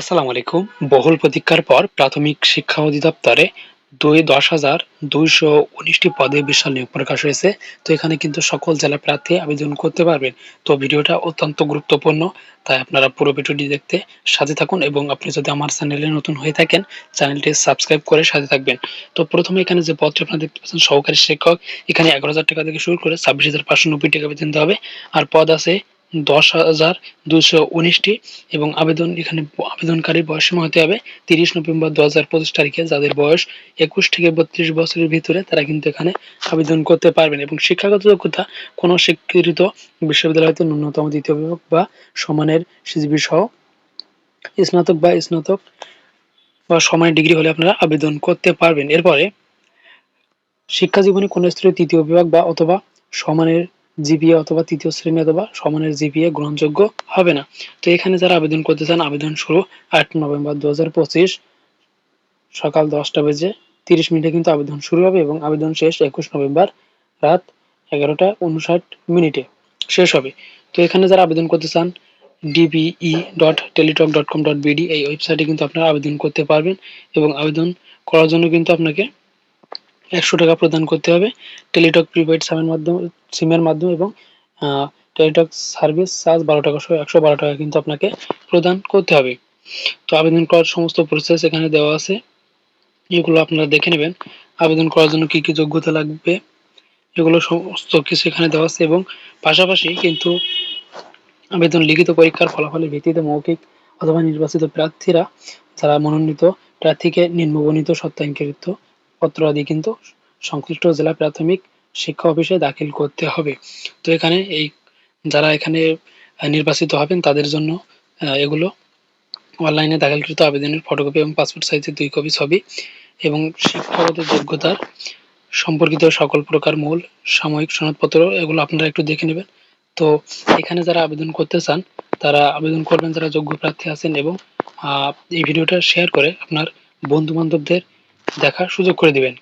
আসসালামু আলাইকুম। বহুল প্রতীক্ষার পর প্রাথমিক শিক্ষা অধিদপ্তরে দুই দশ হাজার দুইশো উনিশটি পদে বিশাল নিয়োগ প্রকাশ হয়েছে। তো এখানে কিন্তু সকল জেলা প্রার্থী আবেদন করতে পারবেন। তো ভিডিওটা অত্যন্ত গুরুত্বপূর্ণ, তাই আপনারা পুরো ভিডিওটি দেখতে সাথে থাকুন এবং আপনি যদি আমার চ্যানেলে নতুন হয়ে থাকেন, চ্যানেলটি সাবস্ক্রাইব করে সাথে থাকবেন। তো প্রথমে এখানে যে পদটি আপনারা দেখতে পাচ্ছেন, সহকারী শিক্ষক, এখানে এগারো হাজার টাকা থেকে শুরু করে ছাব্বিশ হাজার পাঁচশো নব্বই টাকা বেতন দিতে হবে। আর পদ আছে দশ হাজার দুশো উনিশটি এবং আবেদন, এখানে আবেদনকারী বয়সীমা হতে হবে তিরিশ নভেম্বর দু হাজার পঁচিশ তারিখে। যাদের বয়স একুশ থেকে বত্রিশ বছরের ভিতরে, তারা কিন্তু এখানে আবেদন করতে পারবেন এবং শিক্ষাগত যোগ্যতা কোনো স্বীকৃত বিশ্ববিদ্যালয় ন্যূনতম দ্বিতীয় বিভাগ বা সমানের সিজিবি সহ স্নাতক বা স্নাতক বা সমানের ডিগ্রি হলে আপনারা আবেদন করতে পারবেন। এরপরে শিক্ষা জীবনে কোনো স্তরে তৃতীয় বিভাগ বা অথবা সমানের জিপিএ অথবা তৃতীয় শ্রেণি অথবা সমানের জিপিএ গ্রহণযোগ্য হবে না। তো এখানে যারা আবেদন করতে চান, আবেদন শুরু আট নভেম্বর দু হাজার পঁচিশ সকাল দশটা বেজে তিরিশ মিনিটে কিন্তু আবেদন শুরু হবে এবং আবেদন শেষ একুশ নভেম্বর রাত এগারোটা উনষাট মিনিটে শেষ হবে। তো এখানে যারা আবেদন করতে চান, DBE dot Teletalk dot com dot BD এই ওয়েবসাইটে কিন্তু আপনারা আবেদন করতে পারবেন এবং আবেদন করার জন্য কিন্তু আপনাকে একশো টাকা প্রদান করতে হবে। টেলিটক প্রিপেড সিমের মাধ্যমে সিমের মাধ্যমে এবং টেলিটক সার্ভিস চার্জ বারো টাকা সহ একশো বারো টাকা কিন্তু আপনাকে প্রদান করতে হবে। তো আবেদন করার সমস্ত প্রসেস এখানে দেওয়া আছে। এগুলো আপনারা দেখে নেবেন। আবেদন করার জন্য কি কি যোগ্যতা লাগবে? এগুলো সমস্ত কিছু এখানে দেওয়া আছে এবং পাশাপাশি কিন্তু আবেদন লিখিত পরীক্ষার ফলাফলের ভিত্তিতে মৌখিক অথবা নির্বাচিত প্রার্থীরা, যারা মনোনীত প্রার্থীকে নিম্নবর্ণিত সত্যাঙ্কিত পত্র আদি কিন্তু সংশ্লিষ্ট জেলা প্রাথমিক শিক্ষা অফিসে দাখিল করতে হবে। তো এখানে এই যারা এখানে নির্বাচিত হবেন তাদের জন্য এগুলো অনলাইনে দাখিলকৃত আবেদনের ফটোকপি এবং পাসপোর্ট সাইজের দুই কপি ছবি এবং শিক্ষাগত যোগ্যতার সম্পর্কিত সকল প্রকার মূল সাময়িক সনদপত্র এগুলো আপনারা একটু দেখে নেবেন। তো এখানে যারা আবেদন করতে চান, তারা আবেদন করবেন, যারা যোগ্য প্রার্থী আছেন এবং এই ভিডিওটা শেয়ার করে আপনার বন্ধু বান্ধবদের দেখার সুযোগ করে দিবেন।